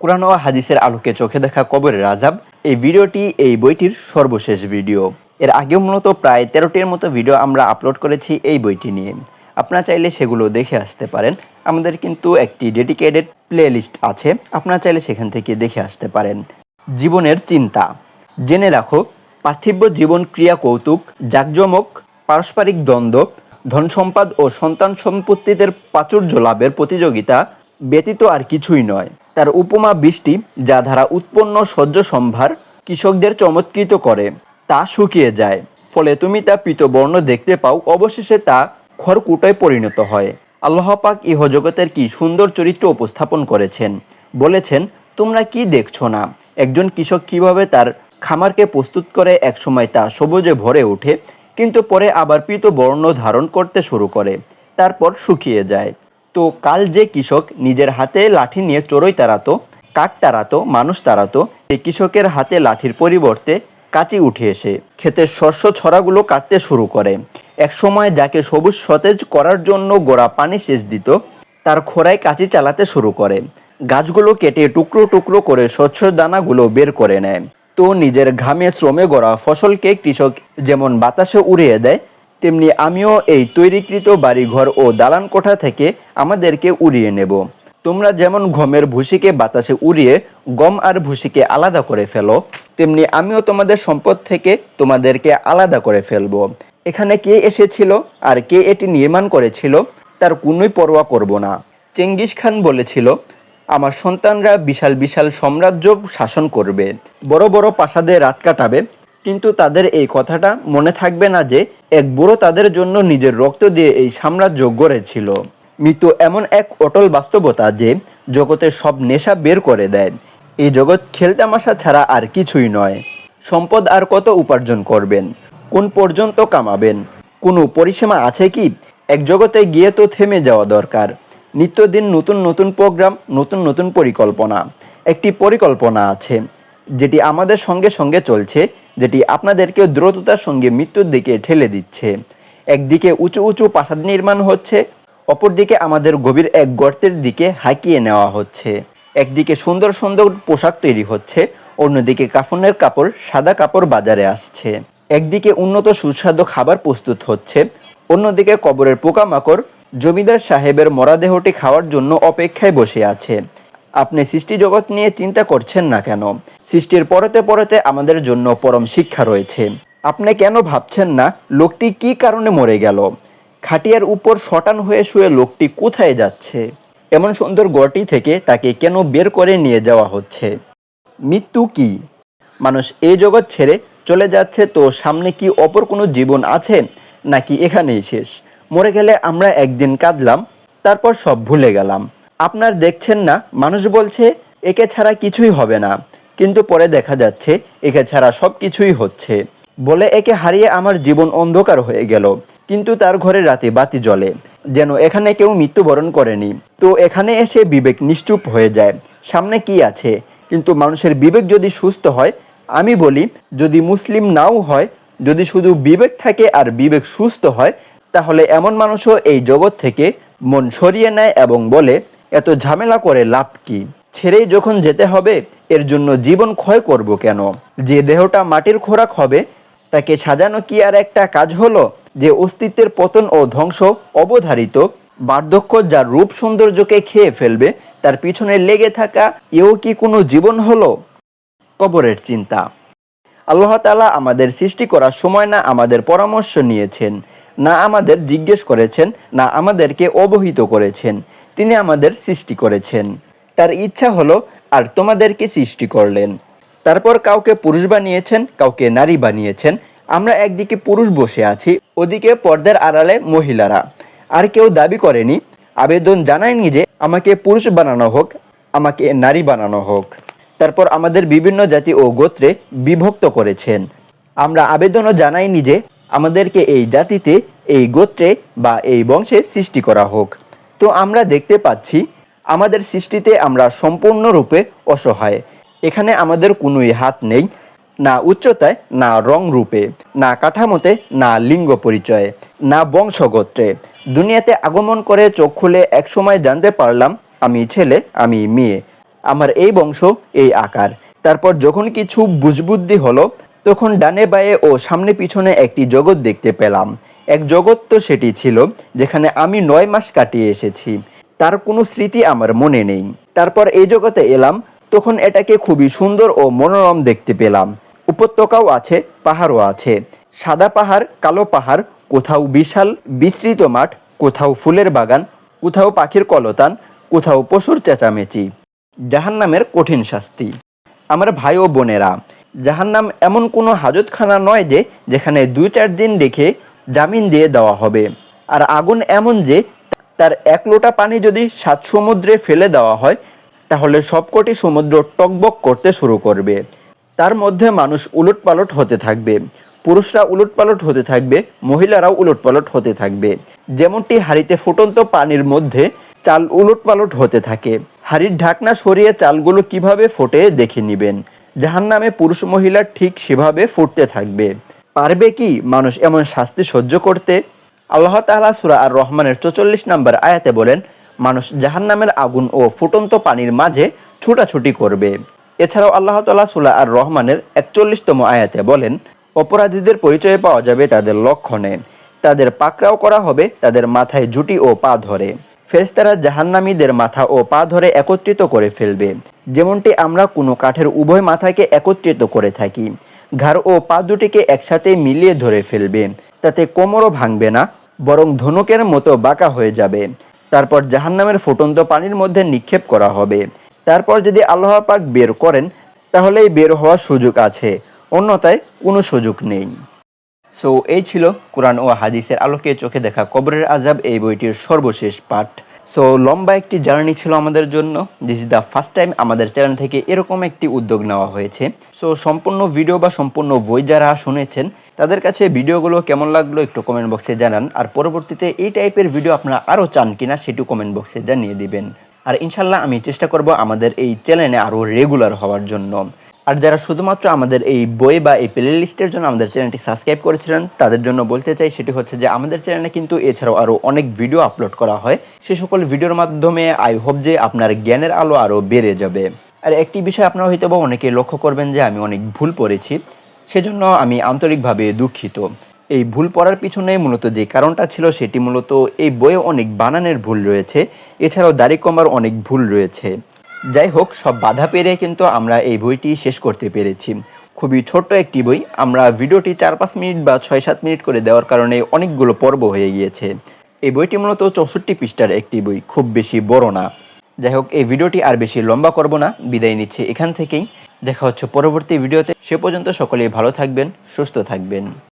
কোরআন ও হাদিসের আলোকে চোখে দেখা কবরের আজাব এই ভিডিওটি এই বইটির সর্বশেষ ভিডিও। এর আগেও মূলত প্রায় তেরোটির মতো ভিডিও আমরা আপলোড করেছি এই বইটি নিয়ে। আপনারা চাইলে সেগুলো দেখে আসতে পারেন। আমাদের কিন্তু একটি ডেডিকেটেড প্লে লিস্ট আছে। আপনারা চাইলে সেখান থেকে দেখে আসতে পারেন। জীবনের চিন্তা। জেনে রাখো, পার্থিব্য জীবন ক্রিয়া কৌতুক, জাকজমক, পারস্পরিক দ্বন্দ্ব ধন সম্পদ ও সন্তান সম্পত্তিদের প্রাচুর্য লাভের প্রতিযোগিতা ব্যতীত আর কিছুই নয়। তার উপমা বৃষ্টি, যা ধারা উৎপন্ন সহ্য সম্ভার, কৃষকদের চমৎকৃত করে, তা শুকিয়ে যায়। ফলে তুমি তা পীতবর্ণ দেখতে পাও, অবশেষে তা খড়কুটোয় পরিণত হয়। আল্লাহ পাক ইহজগতের কি সুন্দর চরিত্র উপস্থাপন করেছেন। বলেছেন, তোমরা কি দেখছ না? একজন কৃষক কীভাবে তার খামারকে প্রস্তুত করে একসময় তা সবুজে ভরে ওঠে, কিন্তু পরে আবার পীত বর্ণ ধারণ করতে শুরু করে, তারপর শুকিয়ে যায়। তো কাল যে কৃষক নিজের হাতে লাঠি নিয়ে চড়ুই তাড়াতো, কাক তাড়াতো, মানুষ তাড়াতো, সেই কৃষকের হাতে লাঠির পরিবর্তে কাঁচি উঠে এসে ক্ষেতের শস্য ছড়াগুলো কাটতে শুরু করে। একসময় যাকে সবুজ সতেজ করার জন্য গোড়া পানি সেচ দিত, তার খোরায় কাঁচি চালাতে শুরু করে। গাছগুলো কেটে টুকরো টুকরো করে শস্য দানাগুলো বের করে নেয়। তো নিজের ঘামে শ্রমে গড়া ফসলকে কৃষক যেমন বাতাসে উড়িয়ে দেয় তেমনি আমিও এই তৈরিকৃত বাড়িঘর ও দালান কোঠা থেকে আমাদেরকে উড়িয়ে নেব। তোমরা যেমন গমের ভুসিকে বাতাসে উড়িয়ে, গম আর ভুসিকে আলাদা করে ফেলো, তেমনি আমিও তোমাদের সম্পদ থেকে তোমাদেরকে আলাদা করে ফেলব। এখানে কে এসেছিল আর কে এটি নির্মাণ করেছিল, তার কোনোই পরোয়া করব না। চেঙ্গিস খান বলেছিল, আমার সন্তানরা বিশাল বিশাল সাম্রাজ্য শাসন করবে, বড় বড় প্রাসাদে রাত কাটাবে কিন্তু তাদের এই কথাটা মনে থাকবে না যে এক বুড়ো তাদের জন্য নিজের রক্ত দিয়ে এই সাম্রাজ্য গড়েছিল মৃত্যু এমন এক অটল বাস্তবতা যে জগতের সব নেশা বের করে দেয়। এই জগৎ খেলতামাশা ছাড়া আর কিছুই নয়। সম্পদ আর কত উপার্জন করবেন? কোন পর্যন্ত কামাবেন? কোনো পরিসীমা আছে কি? এক জগতে গিয়ে তো থেমে যাওয়া দরকার। নিত্যদিন নতুন নতুন প্রোগ্রাম, নতুন নতুন পরিকল্পনা। একটি পরিকল্পনা আছে, যেটি আমাদের সঙ্গে সঙ্গে চলছে। যেটি আপনাদেরকে দ্রুততার সঙ্গে মৃত্যুর দিকে ঠেলে দিচ্ছে। একদিকে উঁচু উঁচু প্রাসাদ নির্মাণ হচ্ছে, অপরদিকে আমাদের গভীর এক গর্তের দিকে হাঁকিয়ে নেওয়া হচ্ছে। একদিকে সুন্দর সুন্দর পোশাক তৈরি হচ্ছে, অন্যদিকে কাফনের কাপড় সাদা কাপড় বাজারে আসছে। একদিকে উন্নত সুস্বাদু খাবার প্রস্তুত হচ্ছে, অন্যদিকে কবরের পোকামাকড় জমিদার সাহেবের মরাদেহটি খাওয়ার জন্য অপেক্ষায় বসে আছে। আপনি সৃষ্টি জগৎ নিয়ে চিন্তা করছেন না কেন? সৃষ্টির পরতে পরতে আমাদের জন্য পরম শিক্ষা রয়েছে। আপনি কেন ভাবছেন না লোকটি কি কারণে মরে গেল? খাটিয়ার উপর শটান হয়ে শুয়ে লোকটি কোথায় যাচ্ছে? এমন সুন্দর গড়টি থেকে তাকে কেন বের করে নিয়ে যাওয়া হচ্ছে? মৃত্যু কি? মানুষ এই জগৎ ছেড়ে চলে যাচ্ছে তো সামনে কি অপর কোনো জীবন আছে? নাকি এখানেই শেষ? মরে গেলে আমরা একদিন কাঁদলাম, তারপর সব ভুলে গেলাম। আপনার দেখছেন না, মানুষ বলছে, একে ছাড়া কিছুই হবে না। কিন্তু পরে দেখা যাচ্ছে, একে ছাড়া সব কিছুই হচ্ছে। বলে একে হারিয়ে আমার জীবন অন্ধকার হয়ে গেল। কিন্তু তার ঘরে রাতে বাতি জ্বলে, যেন এখানে কেউ মৃত্যুবরণ করেনি। তো এখানে এসে বিবেক নিশ্চুপ হয়ে যায়। সামনে কি আছে? কিন্তু মানুষের বিবেক যদি সুস্থ হয়, আমি বলি, যদি মুসলিম নাও হয়, যদি শুধু বিবেক থাকে আর বিবেক সুস্থ হয়, তাহলে এমন মানুষও এই জগৎ থেকে মন সরিয়ে নেয় এবং বলে এত ঝামেলা করে লাভ কি? ছেড়েই যখন যেতে হবে, এর জন্য জীবন ক্ষয় করব কেন? যে দেহটা মাটির খোরাক হবে, তাকে সাজানো কি আর একটা কাজ হলো? যে অস্তিত্বের পতন ও ধ্বংস অবধারিত, বার্ধক্য যার রূপ সৌন্দর্যকে খেয়ে ফেলবে, তার পিছনে লেগে থাকা, এও কি কোনো জীবন হলো? কবরের চিন্তা। আল্লাহ তালা আমাদের সৃষ্টি করার সময় না আমাদের পরামর্শ নিয়েছেন, না আমাদের জিজ্ঞেস করেছেন, না আমাদেরকে অবহিত করেছেন। তিনি আমাদের সৃষ্টি করেছেন। তার ইচ্ছা হলো, আর তোমাদেরকে সৃষ্টি করলেন। তারপর কাউকে পুরুষ বানিয়েছেন, কাউকে নারী বানিয়েছেন। আমরা একদিকে পুরুষ বসে আছি, ওদিকে পর্দার আড়ালে মহিলারা। আর কেউ দাবি করেনি, আবেদন জানায়নি যে আমাকে পুরুষ বানানো হোক, আমাকে নারী বানানো হোক। তারপর আমাদের বিভিন্ন জাতি ও গোত্রে বিভক্ত করেছেন। আমরা আবেদনও জানাইনি যে আমাদেরকে এই জাতিতে, এই গোত্রে বা এই বংশে সৃষ্টি করা হোক। তো আমরা দেখতে পাচ্ছি আমাদের সৃষ্টিতে আমরা সম্পূর্ণরূপে অসহায়। এখানে আমাদের কোনোই হাত নেই, না উচ্চতায়, না রং রূপে না কাঠামোতে, না লিঙ্গ পরিচয়ে, না বংশগোত্রে। দুনিয়াতে আগমন করে চোখ খুলে একসময় জানতে পারলাম, আমি ছেলে, আমি মেয়ে। আমার এই বংশ, এই আকার। তারপর যখন কিছু বুঝবুদ্ধি হলো, তখন ডানে বায়ে ও সামনে পিছনে একটি জগৎ দেখতে পেলাম। এক জগৎ তো সেটি ছিল, যেখানে আমি নয় মাস কাটিয়ে এসেছি। তার কোনো স্মৃতি আমার মনে নেই। তারপর এই জগতে এলাম, তখন এটাকে খুবই সুন্দর ও মনোরম দেখতে পেলাম। উপত্যকাও আছে, পাহাড়ও আছে। সাদা পাহাড়, কালো পাহাড়, কোথাও বিশাল, বিস্তৃত মাঠ, কোথাও ফুলের বাগান, কোথাও পাখির কলতান, কোথাও পশুর চেঁচামেচি। জাহান্নামের কঠিন শাস্তি। আমার ভাই ও বোনেরা, জাহান্নাম এমন কোনো হাজতখানা নয় যে, যেখানে দুই চার দিন রেখে জামিন দিয়ে দেওয়া হবে। আর আগুন এমন যে, তার এক লোটা পানি যদি সাত সমুদ্রে ফেলে দেওয়া হয়, তাহলে সবকটি সমুদ্র টকবক করতে শুরু করবে। তার মধ্যে মানুষ উলটপালট হতে থাকবে। পুরুষরা উলটপালট হতে থাকবে, মহিলারাও উলটপালট হতে থাকবে। যেমনটি হাড়িতে ফুটন্ত পানির মধ্যে চাল উলটপালট হতে থাকে। হাড়ির ঢাকনা সরিয়ে চালগুলো কীভাবে ফোটে দেখে নিবেন। জাহান্নামে পুরুষ মহিলা ঠিক সেভাবে ফুটতে থাকবে। পারবে কি মানুষ এমন শাস্তি সহ্য করতে? আল্লাহ তাআলা সূরা আর রহমানের 44 নম্বর আয়াতে বলেন, মানুষ জাহান্নামের আগুন ও ফুটন্ত পানির মাঝে ছুটাছুটি করবে। এছাড়াও আল্লাহ তাআলা সূরা আর রহমানের 41তম আয়াতে বলেন, অপরাধীদের পরিচয় পাওয়া যাবে তাদের লক্ষণে। তাদের পাকড়াও করা হবে তাদের মাথায় জুটি ও পা ধরে। ফেরেশতারা জাহান্নামীদের মাথা ও পা ধরে একত্রিত করে ফেলবে। যেমনটি আমরা কোনো কাঠের উভয় মাথাকে একত্রিত করে থাকি। ঘাড় ও পা দুটিকে একসাথে মিলিয়ে ধরে ফেলবে। তাতে কোমরও ভাঙবে না, বরং ধনুকের মতো বাঁকা হয়ে যাবে। তারপর জাহান্নামের ফুটন্ত পানির মধ্যে নিক্ষেপ করা হবে। তারপর যদি আল্লাহ পাক বের করেন, তাহলেই বের হওয়ার সুযোগ আছে। অন্যথায় কোনো সুযোগ নেই। সো, এই ছিল কোরআন ও হাদিসের আলোকে চোখে দেখা কবরের আজাব এই বইটির সর্বশেষ পাঠ। সো লম্বা একটি জার্নি ছিল আমাদের জন্য। This is the first time আমাদের চ্যানেল থেকে এরকম একটি উদ্যোগ নেওয়া হয়েছে। সো সম্পূর্ণ ভিডিও বা সম্পূর্ণ বই যারা শুনেছেন, তাদের কাছে ভিডিওগুলো কেমন লাগল একটু কমেন্ট বক্সে জানান। আর পরবর্তীতে এই টাইপের ভিডিও আপনারা আরও চান কিনা সেটিও কমেন্ট বক্সে জানিয়ে দিবেন। আর ইনশাল্লাহ আমি চেষ্টা করব আমাদের এই চ্যানেলে আরও রেগুলার হওয়ার জন্য। আর যারা শুধুমাত্র আমাদের এই বই বা এই প্লে লিস্টের জন্য আমাদের চ্যানেলটি সাবস্ক্রাইব করেছিলেন, তাদের জন্য বলতে চাই সেটি হচ্ছে যে আমাদের চ্যানেলে কিন্তু এছাড়াও আরও অনেক ভিডিও আপলোড করা হয়। সে সকল ভিডিওর মাধ্যমে আই হোপ যে আপনার জ্ঞানের আলো আরও বেড়ে যাবে। আর একটি বিষয় আপনারা হয়তো বা অনেকে লক্ষ্য করবেন যে আমি অনেক ভুল পড়েছি, সেজন্য আমি আন্তরিকভাবে দুঃখিত। এই ভুল পড়ার পিছনে মূলত যে কারণটা ছিল, সেটি মূলত এই বইয়ে অনেক বানানের ভুল রয়েছে, এছাড়াও দাড়ি কমার অনেক ভুল রয়েছে। যাই হোক সব বাধা পেরিয়ে কিন্তু আমরা এই বইটি শেষ করতে পেরেছি। খুবই ছোট্ট একটি বই। আমরা ভিডিওটি চার পাঁচ মিনিট বা ছয় সাত মিনিট করে দেওয়ার কারণে অনেকগুলো পর্ব হয়ে গিয়েছে। এই বইটি মূলত চৌষট্টি পৃষ্ঠার একটি বই, খুব বেশি বড় না। যাই হোক এই ভিডিওটি আর বেশি লম্বা করব না। বিদায় নিচ্ছে এখান থেকেই। দেখা হচ্ছে পরবর্তী ভিডিওতে। সে পর্যন্ত সকলেই ভালো থাকবেন, সুস্থ থাকবেন।